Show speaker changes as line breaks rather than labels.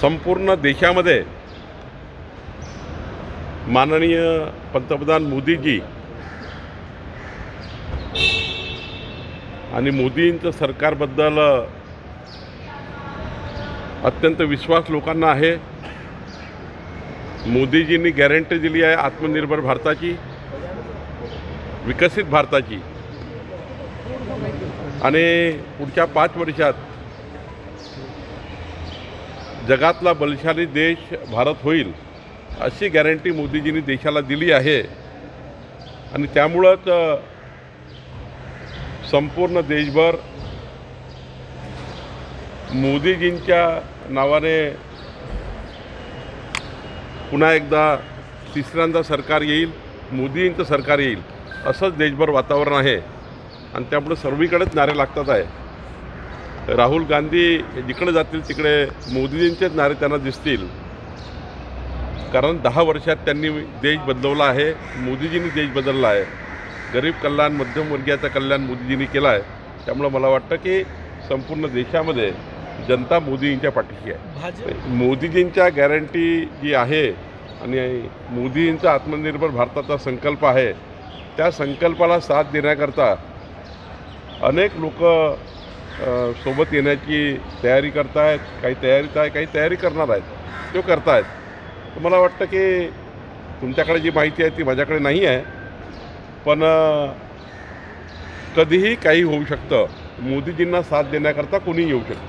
संपूर्ण देशामध्ये माननीय पंतप्रधान मोदीजी आणि मोदींचं सरकारबद्दल अत्यंत विश्वास लोकांना आहे. मोदीजींनी गॅरंटी दिली आहे आत्मनिर्भर भारताची विकसित भारताची. आणि पुढच्या पाच वर्षात जगातला बलशाली देश भारत होईल अशी गॅरंटी मोदीजींनी देशाला दिली आहे. आणि त्यामुळंच संपूर्ण देशभर मोदीजींच्या नावाने पुन्हा एकदा तिसऱ्यांदा सरकार येईल मोदींचं सरकार येईल असंच देशभर वातावरण आहे. आणि त्यामुळे सर्वीकडेच नारे लागतात आहे. राहुल गांधी जिकडे जातील तिकडे मोदीजींचेच नारे त्यांना दिसतील. कारण दहा वर्षात त्यांनी देश बदलवला आहे मोदीजींनी देश बदलला आहे. गरीब कल्याण मध्यमवर्गीयाचं कल्याण मोदीजींनी केलं आहे. त्यामुळं मला वाटतं की संपूर्ण देशामध्ये जनता मोदींच्या पाठीशी आहे. मोदीजींच्या गॅरंटी जी आहे आणि मोदींचा आत्मनिर्भर भारताचा संकल्प आहे त्या संकल्पाला साथ देण्याकरता अनेक लोक सोबत येण्याची तयारी करतायत काही तयारीत आहे काही तयारी करणार आहेत तो करतायत. तर मला वाटतं की तुमच्याकडे जी माहिती आहे ती माझ्याकडे नाही आहे. पण कधीही काही होऊ शकतं. मोदीजींना साथ देण्याकरता कोणीही येऊ शकतं.